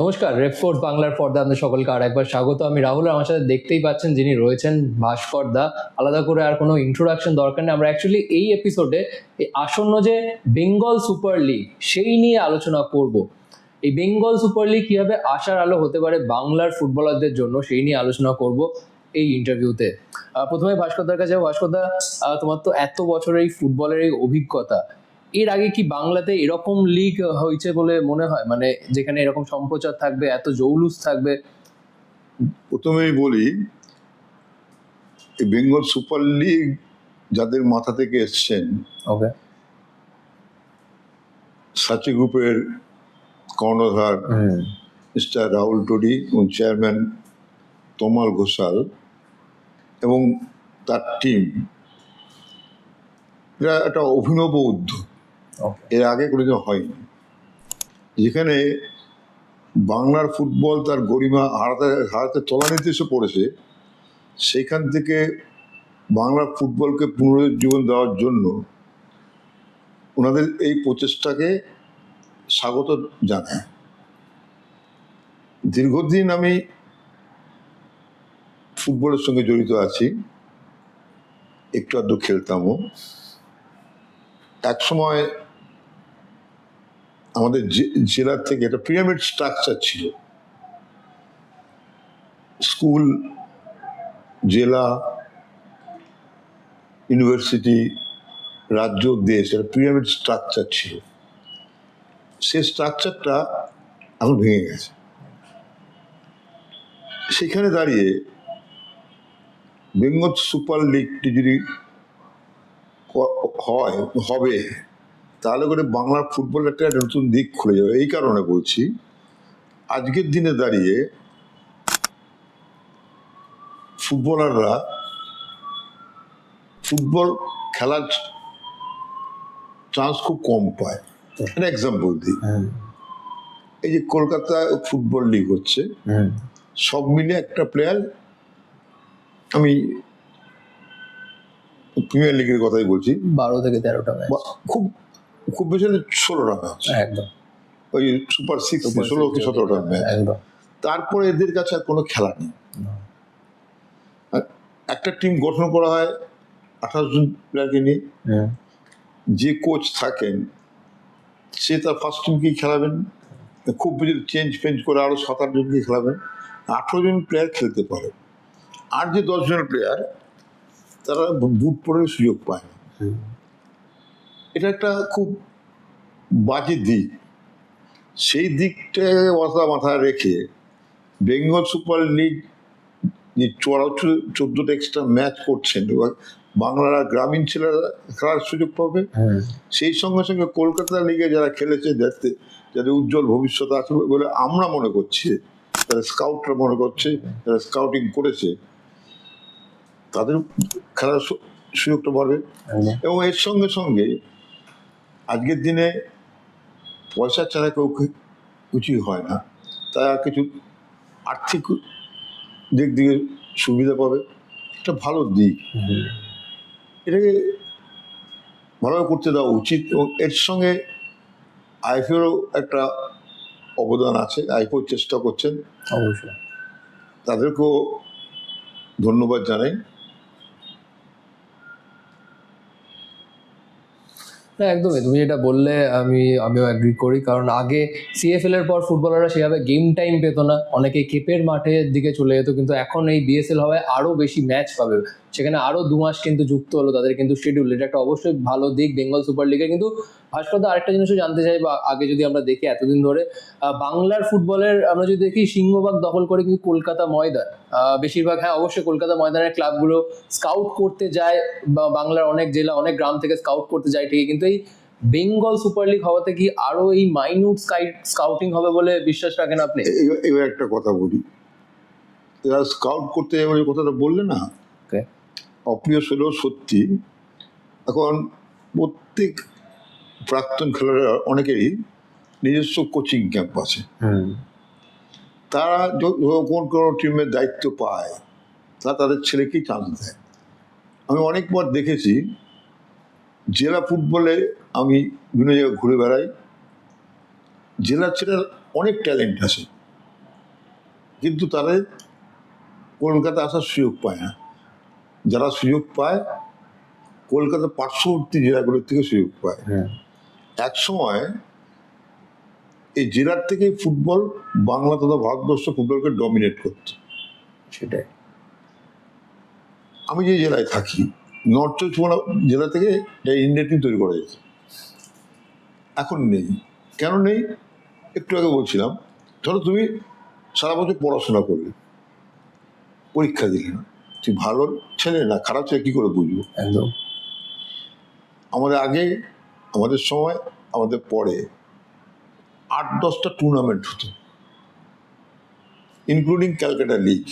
নমস্কার রেপফোর্ট বাংলার পর্দা আপনাদের সকলকে আর একবার স্বাগত। আমি রাহুল আমার সাথে দেখতেই পাচ্ছেন যিনি রয়েছেন ভাস্কর দা। আলাদা করে আর কোনো ইন্ট্রোডাকশন দরকার নেই। আমরা অ্যাকচুয়ালি এই এপিসোডে এই আসন্ন যে বেঙ্গল সুপার লিগ সেই নিয়ে আলোচনা করব। এই বেঙ্গল সুপার লিগ কীভাবে আশার আলো হতে পারে বাংলার ফুটবলারদের জন্য, সেই নিয়ে আলোচনা করব এই ইন্টারভিউতে প্রথমে ভাস্করদার কাছে ভাস্করদা তোমার তো এত বছরের এই ফুটবলের এই অভিজ্ঞতা। এর আগে কি বাংলাতে এরকম লিগ হয়েছে বলে মনে হয়? মানে যেখানে এরকম সম্প্রচার থাকবে এত জৌলুস থাকবে? প্রথমেই বলি এই বেঙ্গল সুপার লিগ যাদের মাথা থেকে এসছেন ওকে সাচি গ্রুপের কর্ণধার মিস্টার রাহুল টুডি এবং চেয়ারম্যান তমাল ঘোষাল এবং তার টিম এটা একটা অভিনব উদ্যোগ। এর আগে কোনোদিন হয়নি। যেখানে বাংলার ফুটবল তার গরিমা হারাতে হারাতে তলানিতে এসে পড়েছে, সেখান থেকে বাংলার ফুটবলকে পুনরুজ্জীবন দেওয়ার জন্য ওনাদের এই প্রচেষ্টাকে স্বাগত জানায়। দীর্ঘদিন আমি ফুটবলের সঙ্গে জড়িত আছি, একটু আধটু খেলতামও। এক সময় আমাদের জেলার থেকে একটা পিরামিড স্ট্রাকচার ছিল। স্কুল জেলা ইউনিভার্সিটি রাজ্য, দেশ, একটা পিরামিড স্ট্রাকচার ছিল। সেই স্ট্রাকচারটা এখন ভেঙে গেছে। সেখানে দাঁড়িয়ে বেঙ্গল সুপার লিগটি যদি হয়, হবে তাহলে করে বাংলার ফুটবল একটা নতুন দিক খুলে যাবে। এই কারণে বলছি আজকের দিনে দাঁড়িয়ে ফুটবলাররা ফুটবল খেলার চান্স খুব কম পায়। একটা এক্সাম্পল দিই। এই যে কলকাতায় ফুটবল লিগ হচ্ছে সব মিলে একটা প্লেয়ার আমি প্রিমিয়ার লিগের কথাই বলছি। বারো থেকে তেরোটা খুব খুব বেশি হলে ষোলোটা ম্যাচ একদম। ওই সুপার সিক্স ষোলো কি সতেরোটা ম্যাচ একদম। তারপরে এদের কাছে আর কোনো খেলা নেই। একটা টিম গঠন করা হয় আঠাশ জন প্লেয়ারকে নিয়ে। যে কোচ থাকেন সে তার ফার্স্ট টিমকেই খেলাবেন? খুব বেশি চেঞ্জ ফেঞ্জ করে আরও সাত আট জনকে খেলাবেন। আঠেরো জন প্লেয়ার খেলতে পারে। আর যে দশ জন প্লেয়ার তারা বুট পরে সুযোগ পায় এটা একটা খুব বাজে দিক। সেই দিকটাকে মাথা মাথায় রেখে বেঙ্গল সুপার লিগ যে চড়া চোদ্দটা এক্সট্রা ম্যাচ করছেন বাংলার গ্রামীণ ছেলেরা খেলার সুযোগ পাবে সেই সঙ্গে সঙ্গে কলকাতা লিগে যারা খেলেছে যাতে যাদের উজ্জ্বল ভবিষ্যৎ আছে বলে আমরা মনে করছি যারা স্কাউটরা মনে করছে যারা স্কাউটিং করেছে তাদের খেলার সুযোগটা বাড়বে। এবং এর সঙ্গে সঙ্গে আজকের দিনে পয়সা ছাড়া কেউ কিছুই হয় না। তারা কিছু আর্থিক দিক দিয়ে সুবিধা পাবে একটা ভালো দিক। এটাকে ভালোভাবে করতে দেওয়া উচিত এবং এর সঙ্গে আইপিওরও একটা অবদান আছে আইপিও চেষ্টা করছেন। অবশ্যই। তাদেরকেও ধন্যবাদ জানাই। না, একদমই। তুমি যেটা বললে, আমি, আমিও অ্যাগ্রি করি। কারণ আগে সিএফএল এর পর ফুটবলাররা সেভাবে গেম টাইম পেতো না। অনেকে কেপের মাঠের দিকে চলে যেত, কিন্তু এখন এই বিএসএল হওয়ায় আরও বেশি ম্যাচ পাবে। সেখানে আরও দু মাস কিন্তু যুক্ত হলো তাদের কিন্তু শিডিউল এটা একটা অবশ্যই ভালো দিক বেঙ্গল সুপার লিগে কিন্তু ভাস্করদা আরেকটা জিনিসও জানতে চাই বা আগে যদি আমরা দেখি এতদিন ধরে বাংলার ফুটবলের আমরা যদি দেখি সিংহভাগ দখল করে কিন্তু কলকাতা ময়দান। বেশিরভাগ হ্যাঁ অবশ্যই কলকাতা ময়দানের ক্লাবগুলো স্কাউট করতে যায় বা বাংলার অনেক জেলা অনেক গ্রাম থেকে স্কাউট করতে যায় ঠিকই কিন্তু এই বেঙ্গল সুপার লিগ হওয়াতে কি আরও এই মাইনিউট স্কাউটিং হবে বলে বিশ্বাস রাখেন আপনি? এবার একটা কথা বলি। স্কাউট করতে যাবে কথাটা বললে না. অপ্রিয় ছিল সত্যি। এখন প্রত্যেক প্রাক্তন খেলোয়াড় অনেকেরই নিজস্ব কোচিং ক্যাম্প আছে। তারা কোন কোনো টিমের দায়িত্ব পায় তারা তাদের ছেলেকেই চান্স দেয়। আমি অনেকবার দেখেছি জেলা ফুটবলে আমি বিভিন্ন জায়গায় ঘুরে বেড়াই জেলার ছেলের অনেক ট্যালেন্ট আছে কিন্তু তাদের কলকাতা আসার সুযোগ পায় না। যারা সুযোগ পায় কলকাতা পার্শ্ববর্তী জেলাগুলোর থেকে সুযোগ পায়। হ্যাঁ। এক সময় এই জেলার থেকেই ফুটবল বাংলা তথা ভারতবর্ষ ফুটবলকে ডমিনেট করত। সেটাই। আমি যে জেলায় থাকি নর্থ চব্বিশ পরগনা জেলা থেকে ইন্ডিয়া টিম তৈরি করা হয়েছে এখন নেই। কেন নেই? একটু আগে বলছিলাম ধরো তুমি সারা বছর পড়াশোনা করলে পরীক্ষা দিলে না তুই ভালো ছেলে না খারাপ ছেলে কী করে বুঝব? একদম। আমাদের আগে আমাদের সময় আমাদের পরে আট দশটা টুর্নামেন্ট হতো। ইনক্লুডিং ক্যালকাটা লিগ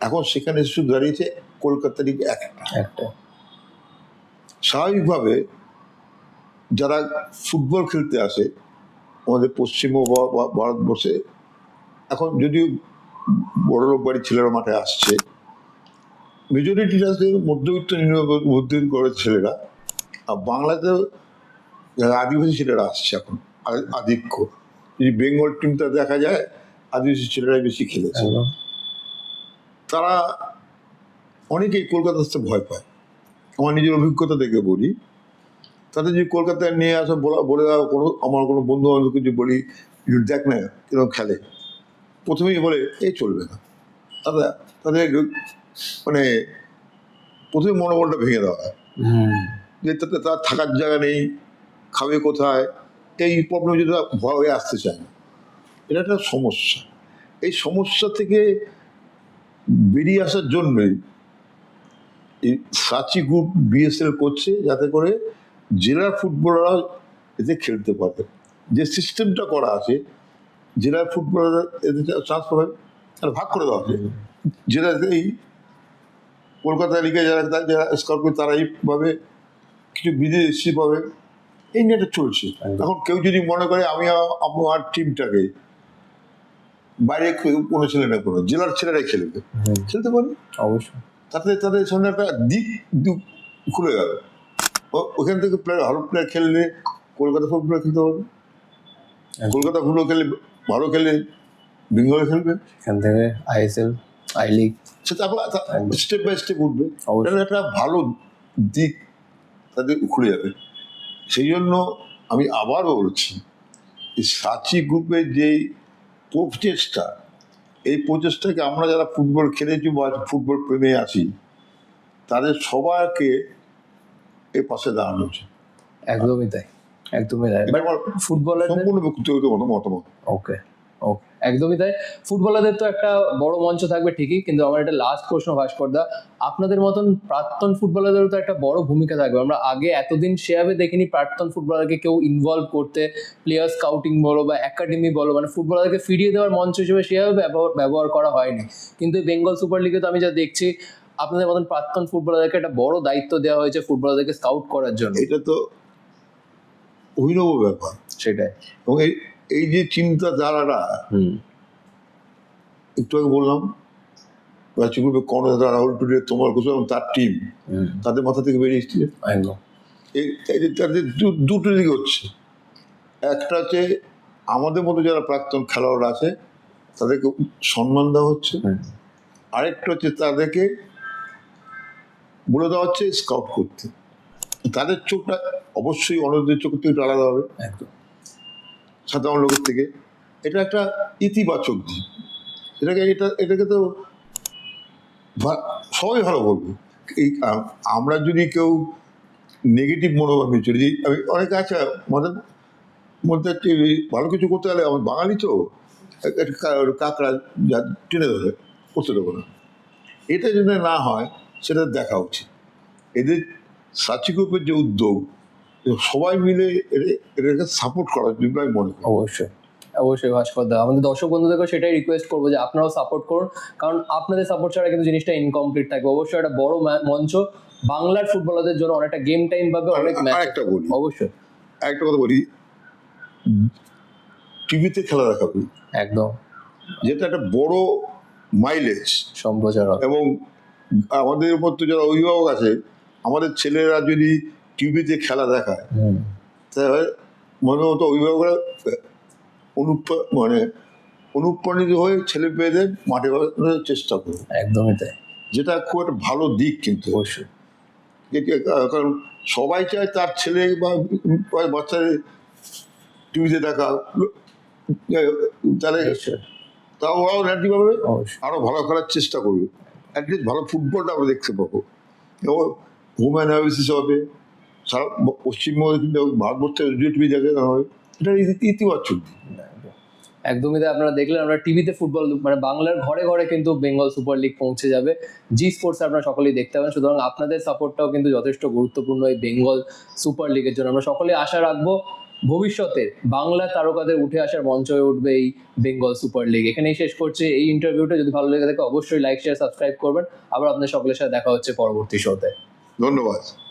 এখন সেখানে শুধু দাঁড়িয়েছে কলকাতা লিগ একটা। একটা। স্বাভাবিকভাবে যারা ফুটবল খেলতে আসে আমাদের পশ্চিম বা- ভারতবর্ষে এখন যদিও বড় লোক বাড়ির ছেলেরা মাঠে আসছে মেজরিটিটা মধ্যবিত্ত নিম্ন মধ্যবিত্ত ঘরের ছেলেরা আর বাংলাতে যারা আদিবাসী ছেলেরা আসছে এখন আধিক্য। যদি বেঙ্গল টিমটা দেখা যায় আদিবাসী ছেলেরা বেশি খেলেছে। তারা অনেকেই কলকাতা আসতে ভয় পায়। আমার নিজের অভিজ্ঞতা থেকে বলি। তাদের যে কলকাতায় নিয়ে আসা বলা বলে দেওয়া কোনো আমার কোনো বন্ধু বান্ধবকে যদি বলি দেখ না কীরকম খেলে। প্রথমেই বলে এই চলবে না। তাদের তাদের মানে প্রথমে মনোবলটা ভেঙে দেওয়া হয়। হুম। যে তার থাকার জায়গা নেই খাবে কোথায় এই প্রবলেম যদি তারা ভয় হয়ে আসতে চায় না। এটা একটা সমস্যা। এই সমস্যা থেকে বেরিয়ে আসার জন্যই এই সাচি গ্রুপ বিএসএল করছে যাতে করে জেলার ফুটবলাররা এতে খেলতে পারে। যে সিস্টেমটা করা আছে জেলার ফুটবলাররা এতে চান্স পাবে তারা ভাগ করে দেওয়া আছে জেলাতেই কলকাতা লিগে যারা যারা স্কোর করে তারাই পাবে। কিছু বিদেশি পাবে এই নিয়ে একটা চলছে। এখন কেউ যদি মনে করে আমি আমার টিমটাকে বাইরে কোনো ছেলে না কোনো জেলার ছেলেরাই খেলবে খেলতে পারে? অবশ্যই। তাতে তাদের সামনে একটা দিক দিক খুলে গেল। ওখান থেকে প্লেয়ার ভালো প্লেয়ার খেললে কলকাতা ফুটবল খেলতে পারবে। কলকাতা ফুটবল খেলে ভালো খেলে বেঙ্গলে খেলবে। এখান থেকে আইএসএল আই লিগ সেটা। স্টেপ বাই স্টেপ উঠবে। একটা ভালো দিক। তাদের খুলে যাবে। সেই জন্য আমি আবারও বলছি সাচি গ্রুপের যেই প্রচেষ্টা এই প্রচেষ্টাকে আমরা যারা ফুটবল খেলেছি বা ফুটবল প্রেমে আছি তাদের সবাইকে এ পাশে দাঁড়ানো উচিত। একদমই তাই একদমই তাই। ফুটবলারদের সম্পূর্ণ ব্যক্তিগত মতামত। ওকে ওকে একদমই তাই। ফুটবলারদের তো একটা বড় মঞ্চ থাকবে ঠিকই কিন্তু আমার একটা লাস্ট প্রশ্ন ভাস্করদা আপনাদের মতন প্রাক্তন ফুটবলারদেরও তো একটা বড় ভূমিকা থাকবে। আমরা আগে এতদিন সেভাবে দেখিনি প্রাক্তন ফুটবলারকে কেউ ইনভলভ করতে প্লেয়ার স্কাউটিং বলো বা একাডেমি বলো মানে ফুটবলারকে ফিরিয়ে দেওয়ার মঞ্চ হিসেবে সেভাবে ব্যবহার ব্যবহার করা হয়নি। কিন্তু বেঙ্গল সুপার লিগে তো আমি যা দেখছি আপনাদের মতন প্রাক্তন ফুটবলারদেরকে একটা বড় দায়িত্ব দেওয়া হয়েছে ফুটবলারদেরকে স্কাউট করার জন্য। এটা তো অভিনব ব্যাপার। সেটাই। এবং এই যে চিন্তাধারাটা একটু আগে বললাম গ্রুপে কর্ণধার রাহুল টুডে তোমার ঘোষ এবং তার টিম তাদের মাথা থেকে বেরিয়ে এসছে তাদের দুটো দিকে হচ্ছে। একটা হচ্ছে আমাদের মতো যারা প্রাক্তন খেলোয়াড় আছে তাদেরকে সম্মান দেওয়া হচ্ছে। আরেকটা হচ্ছে তাদেরকে বলে দেওয়া হচ্ছে স্কাউট করতে। তাদের চোখটা অবশ্যই অন্যদের চোখ থেকে একটু আলাদা হবে। একদম। সাধারণ লোকের থেকে, এটা একটা ইতিবাচক দিক। এটাকে, এটা, এটাকে তো সবাই ভালো বলবে। এই আমরা যদি কেউ নেগেটিভ মনোভাব নিয়ে চলি, আমি, অনেক আছে, আমাদের মধ্যে এই ভালো কিছু করতে গেলে আমার বাঙালি তো, এক- একটা কা- যা টেনে ধরে, করতে দেবো না। এটা যদি না হয়, সেটা দেখা উচিত। এদের সাচি গ্রুপের যে উদ্যোগ সবাই মিলে এটা- এটাকে সাপোর্ট করার জন্য আমি মনে করি। অবশ্যই অবশ্যই ভাস্কর দা। আমাদের দর্শক বন্ধুদেরকে সেটাই রিকোয়েস্ট করব যে আপনারাও সাপোর্ট করুন। কারণ আপনাদের সাপোর্ট ছাড়া কিন্তু জিনিসটা ইনকমপ্লিট থাকবে। অবশ্যই একটা বড় মঞ্চ বাংলার ফুটবলারদের জন্য অনেকটা গেম টাইম পাবে অনেক ম্যাচ বলি। অবশ্যই। একটা কথা বলি। টিভিতে খেলা দেখাবে। একদম। যেটা একটা বড় মাইলেজ সম্প্রচার এবং আমাদের উপর তো যারা অভিভাবক আছে আমাদের ছেলেরা যদি টিভিতে খেলা দেখায়। তাহলে মনে মতো অভিভাবকরা অনুপ মানে অনুপ্রাণিত হয়ে ছেলে মেয়েদের মাঠে পাঠানোর চেষ্টা করবে একদমই তাই। যেটা খুব একটা ভালো দিক কিন্তু। অবশ্যই। কারণ সবাই চায় তার ছেলে বা বাচ্চাদের টিভিতে দেখা। তাহলে তাও ওরাও ন্যাটি পাবে আরও ভালো খেলার চেষ্টা করবে। অ্যাটলিস্ট ভালো ফুটবলটা আমরা দেখতে পাবো। এবং হোম অ্যানালিসিস হবে। সারা পশ্চিমবঙ্গে কিন্তু ভারতবর্ষের টিভি দেখানো হবে এটা ইতি- ইতিবাচক একদমই তাই আপনারা দেখলেন আমরা টিভিতে ফুটবল মানে বাংলার ঘরে ঘরে কিন্তু বেঙ্গল সুপার লিগ পৌঁছে যাবে। জি স্পোর্টস আপনারা সকলেই দেখতে পাবেন সুতরাং আপনাদের সাপোর্টটাও কিন্তু যথেষ্ট গুরুত্বপূর্ণ এই বেঙ্গল সুপার লিগের জন্য। আমরা সকলে আশা রাখব ভবিষ্যতে বাংলা তারকাদের উঠে আসার মঞ্চ হয়ে উঠবে এই বেঙ্গল সুপার লিগ এখানেই শেষ করছে। এই ইন্টারভিউটা যদি ভালো লেগে থাকে অবশ্যই লাইক শেয়ার সাবস্ক্রাইব করবেন। আবার আপনাদের সকলের সাথে দেখা হচ্ছে পরবর্তী শোতে ধন্যবাদ।